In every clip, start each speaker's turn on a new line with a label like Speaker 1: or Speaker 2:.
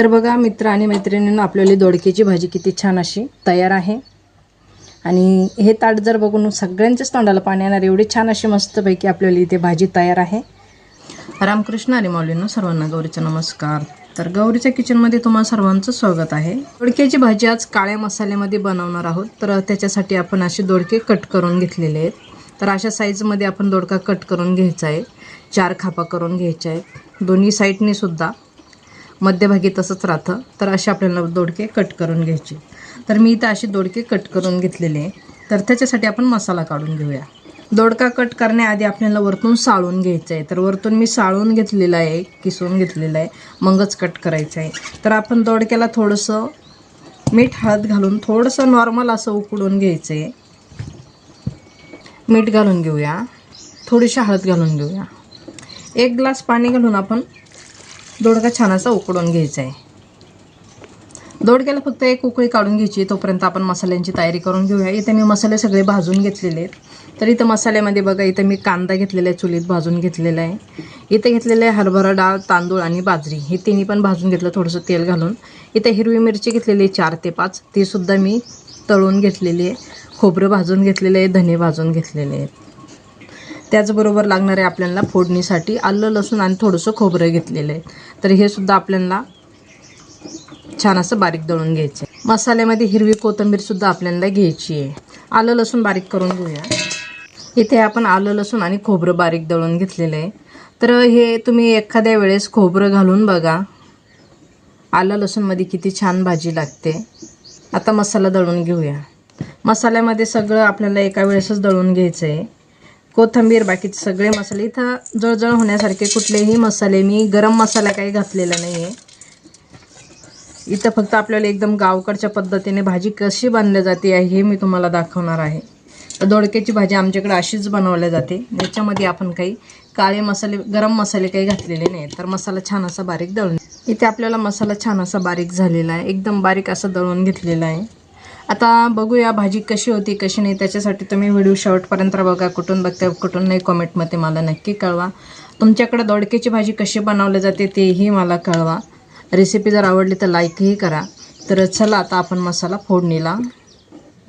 Speaker 1: तर बघा मित्र आणि मैत्रिणींना आपल्याला दोडक्याची भाजी किती छान अशी तयार आहे. आणि हे ताट जर बघून सगळ्यांच्याच तोंडाला पाणी येणार एवढी छान अशी मस्तपैकी आपल्याला इथे भाजी तयार आहे. रामकृष्ण आणि मौलीनं सर्वांना गौरीचा नमस्कार. तर गौरीच्या किचनमध्ये तुम्हाला सर्वांचं स्वागत आहे. दोडक्याची भाजी आज काळ्या मसाल्यामध्ये बनवणार आहोत. तर त्याच्यासाठी आपण असे दोडके कट करून घेतलेले आहेत. तर अशा साईजमध्ये आपण दोडका कट करून घ्यायचा आहे. चार खापा करून घ्यायच्या आहेत. दोन्ही साईडने सुद्धा मध्यभागी तसंच राहतं. तर असे आपल्याला दोडके कट करून घ्यायचे. तर मी इथं असे दोडके कट करून घेतलेले आहे. तर त्याच्यासाठी आपण मसाला काढून घेऊया. दोडका कट करण्याआधी आपल्याला वरतून साळून घ्यायचं आहे. तर वरतून मी साळून घेतलेलं आहे किसून घेतलेलं आहे. मगच कट करायचं आहे. तर आपण दोडक्याला थोडंसं मीठ हळद घालून थोडंसं नॉर्मल असं उकडून घ्यायचं आहे. मीठ घालून घेऊया. थोडीशी हळद घालून घेऊया. एक ग्लास पाणी घालून आपण दोडका छान असा उकडून घ्यायचा आहे दोडक्याला फक्त एक उकळी काढून घ्यायची तोपर्यंत आपण मसाल्यांची तयारी करून घेऊया. इथे मी मसाले सगळे भाजून घेतलेले आहेत. तर इथं मसाल्यामध्ये बघा इथं मी कांदा घेतलेला आहे चुलीत भाजून घेतलेला आहे. इथे घेतलेलं आहे हरभरा डाळ तांदूळ आणि बाजरी. हे तिन्ही पण भाजून घेतलं थोडंसं तेल घालून. इथे हिरवी मिरची घेतलेली आहे चार ते पाच. तीसुद्धा मी तळून घेतलेली आहे. खोबरं भाजून घेतलेलं आहे धने भाजून घेतलेले आहेत. त्याचबरोबर लागणारे आपल्याला फोडणीसाठी आलं लसूण आणि थोडंसं खोबरं घेतलेलं आहे. तर हे सुद्धा आपल्याला छान असं बारीक दळून घ्यायचं आहे. मसाल्यामध्ये हिरवी कोथंबीरसुद्धा आपल्याला घ्यायची आहे. आलं लसूण बारीक करून घेऊया. इथे आपण आलं लसूण आणि खोबरं बारीक दळून घेतलेलं आहे. तर हे तुम्ही एखाद्या वेळेस खोबरं घालून बघा. आलं लसूणमध्ये किती छान भाजी लागते. आता मसाला दळून घेऊया. मसाल्यामध्ये सगळं आपल्याला एका वेळेसच दळून घ्यायचं आहे. कोथिंबीर बाकीचे सगळे मसाले इथं जळजळ होण्यासारखे कुठलेही मसाले मी गरम मसाला काही घातलेला नाही आहे इथं फक्त आपल्याला एकदम गावकडच्या पद्धतीने भाजी कशी बनल्या जाते आहे हे मी तुम्हाला दाखवणार आहे. तर दोडक्याची भाजी आमच्याकडे अशीच बनवल्या जाते. याच्यामध्ये आपण काही काळे मसाले गरम मसाले काही घातलेले नाही. तर मसाला छान असा बारीक दळून इथे आपल्याला मसाला छान असा बारीक झालेला आहे. एकदम बारीक असं दळून घेतलेला आहे. आता बघूया भाजी कशी होती कशी नाही त्याच्यासाठी तुम्ही व्हिडिओ शेवटपर्यंत बघा कुठून बघता कुठून नाही कॉमेंटमध्ये मला नक्की कळवा. तुमच्याकडे दोडक्याची भाजी कशी बनवली जाते तेही मला कळवा. रेसिपी जर आवडली तर लाईकही करा. तर चला आता आपण मसाला फोडणीला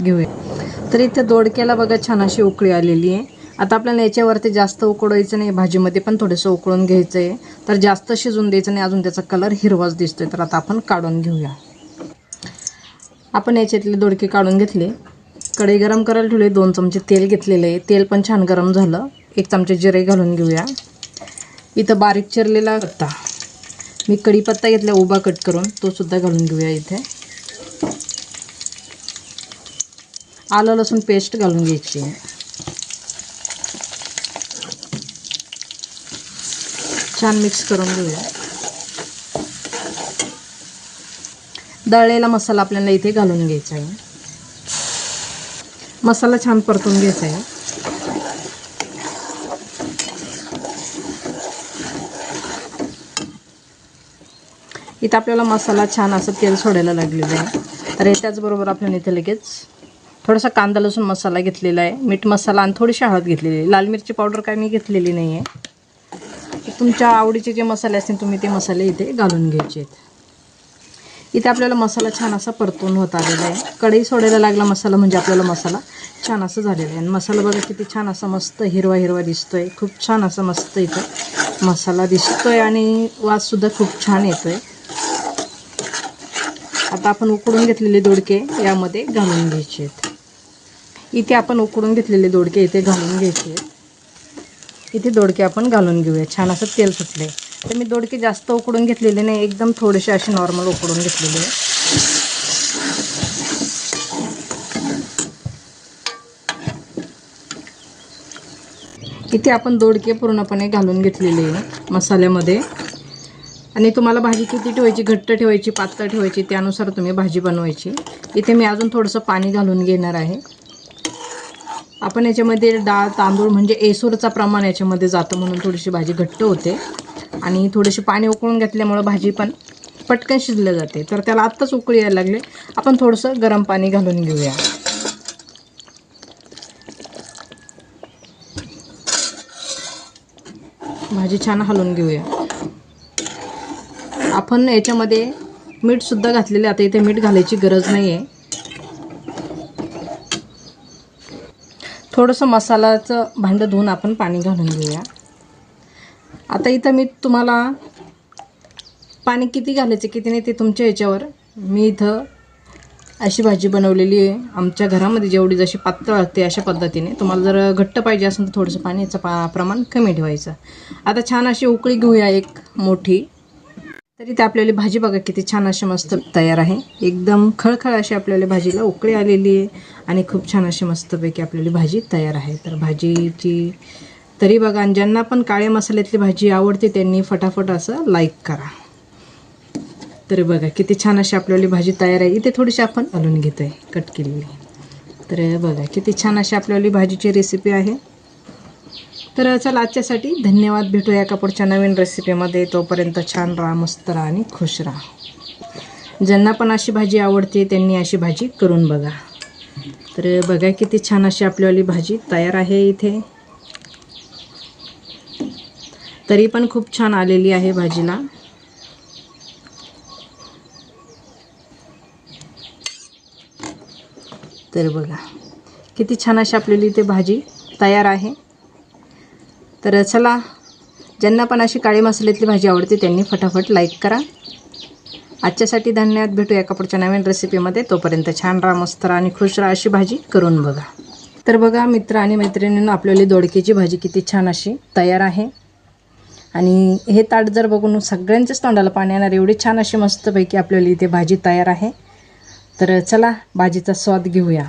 Speaker 1: घेऊया. तर इथे दोडक्याला बघा छान अशी उकळी आलेली आहे. आता आपल्याला याच्यावरती जास्त उकळवायचं नाही भाजीमध्ये पण थोडंसं उकळून घ्यायचं आहे तर जास्त शिजून द्यायचं नाही अजून त्याचा कलर हिरवाच दिसतोय. तर आता आपण काढून घेऊया. आपण याच्यातले दोडके काढून घेतले. कढई गरम करायला ठेवले दोन चमचे तेल घेतलेले. आहे तेल पण छान गरम झालं. एक चमचे जिरे घालून घेऊया. इथं बारीक चिरलेला पत्ता मी कढीपत्ता घेतला उभा कट करून. तो सुद्धा घालून घेऊया इथे. आलं लसूण पेस्ट घालून घ्यायची. छान मिक्स करून घेऊया. दळलेला मसाला आपल्याला इथे घालून घ्यायचा आहे. मसाला छान परतून घ्यायचा आहे. इथं आपल्याला मसाला छान असं तेल सोडायला लागलेलं आहे. तर हे त्याचबरोबर आपल्याला इथे लगेच थोडासा कांदा लसूण मसाला घेतलेला आहे. मीठ मसाला आणि थोडीशी हळद घेतलेली आहे. लाल मिरची पावडर काय मी घेतलेली नाही आहे तुमच्या आवडीचे जे मसाले असतील तुम्ही ते मसाले इथे घालून घ्यायचे आहेत. इथे आपल्याला मसाला छान असा परतून होत आलेला आहे. कढई सोडायला लागला मसाला म्हणजे आपल्याला मसाला छान असं झालेला आहे. आणि मसाला बघा किती छान असा मस्त हिरवा हिरवा दिसतोय. खूप छान असा मस्त इथं मसाला दिसतोय आणि वाससुद्धा खूप छान येतोय. आता आपण उकडून घेतलेले दोडके यामध्ये घालून घ्यायचे आहेत. इथे आपण उकडून घेतलेले दोडके इथे घालून घ्यायचे आहेत. इथे दोडके आपण घालून घेऊया. छान असं तेल सुटले तर मी दोडके जास्त उकडून घेतलेले नाही एकदम थोडेसे असे नॉर्मल उकडून घेतलेले आहे. इथे आपण दोडके पूर्णपणे घालून घेतलेले आहे मसाल्यामध्ये. आणि तुम्हाला भाजी किती ठेवायची घट्ट ठेवायची पातळ ठेवायची त्यानुसार तुम्ही भाजी बनवायची. इथे मी अजून थोडंसं पाणी घालून घेणार आहे. आपण याच्यामध्ये डाळ तांदूळ म्हणजे एसूरचा प्रमाण याच्यामध्ये जातं म्हणून थोडीशी भाजी घट्ट होते. आणि थोडेसे पाणी उकळून घेतल्यामुळं भाजी पण पटकन शिजल्या जाते. तर त्याला आत्ताच उकळी यायला लागले. आपण थोडंसं गरम पाणी घालून घेऊया. भाजी छान हलवून घेऊया. आपण याच्यामध्ये मीठसुद्धा घातलेले आता इथे मीठ घालायची गरज नाही आहे थोडंसं मसाल्याचं भांडं धुवून आपण पाणी घालून घेऊया. आता इथं मी तुम्हाला पाणी किती घालायचं किती नाही ते तुमच्या ह्याच्यावर मी इथं अशी भाजी बनवलेली आहे. आमच्या घरामध्ये जेवढी जशी पातळ लागते अशा पद्धतीने. तुम्हाला जर घट्ट पाहिजे असेल तर थोडंसं पाण्याचं पा प्रमाण कमी ठेवायचं. आता छान अशी उकळी घेऊया एक मोठी. तरी ते आपल्याला भाजी बघा किती छान अशी मस्त तयार आहे. एकदम खळखळ अशी आपल्याला भाजीला उकळी आलेली आहे. आणि खूप छान अशी मस्तपैकी आपल्याला भाजी तयार आहे. तर भाजीची तरी बघा आणि ज्यांना पण काळ्या मसाल्यातली भाजी आवडते त्यांनी फटाफट असं लाईक करा. तर बघा किती छान अशी आपल्यावाली भाजी तयार आहे. इथे थोडीशी आपण हलवून घेतो आहे कट केलेली. तर बघा किती छान अशी आपल्यावाली भाजीची रेसिपी आहे. तर चला आजच्यासाठी धन्यवाद. भेटूया या पुढच्या नवीन रेसिपीमध्ये तोपर्यंत छान राहा मस्त राहा आणि खुश राहा. ज्यांना पण अशी भाजी आवडते त्यांनी अशी भाजी करून बघा. तर बघा किती छान अशी आपल्यावाली भाजी तयार आहे इथे. तरी पण खूप छान आलेली आहे भाजीला. तर बघा किती छान अशी आपलेली ते भाजी तयार आहे. तर चला ज्यांना पण अशी काळी मसाल्यातली भाजी आवडते त्यांनी फटाफट लाईक करा. आजच्यासाठी धन्यवाद भेटू एका पुढच्या नवीन रेसिपीमध्ये तोपर्यंत छान राहा मस्त राहा आणि खुश राहा अशी भाजी करून बघा. तर बघा मित्र आणि मैत्रिणींना आपल्याला दोडक्याची भाजी किती छान अशी तयार आहे. आणि हे ताट जर बघून सगळ्यांच्याच तोंडाला पाणी येणार एवढी छान अशी मस्तपैकी आपल्याला इथे भाजी तयार आहे. तर चला भाजीचा स्वाद घेऊया.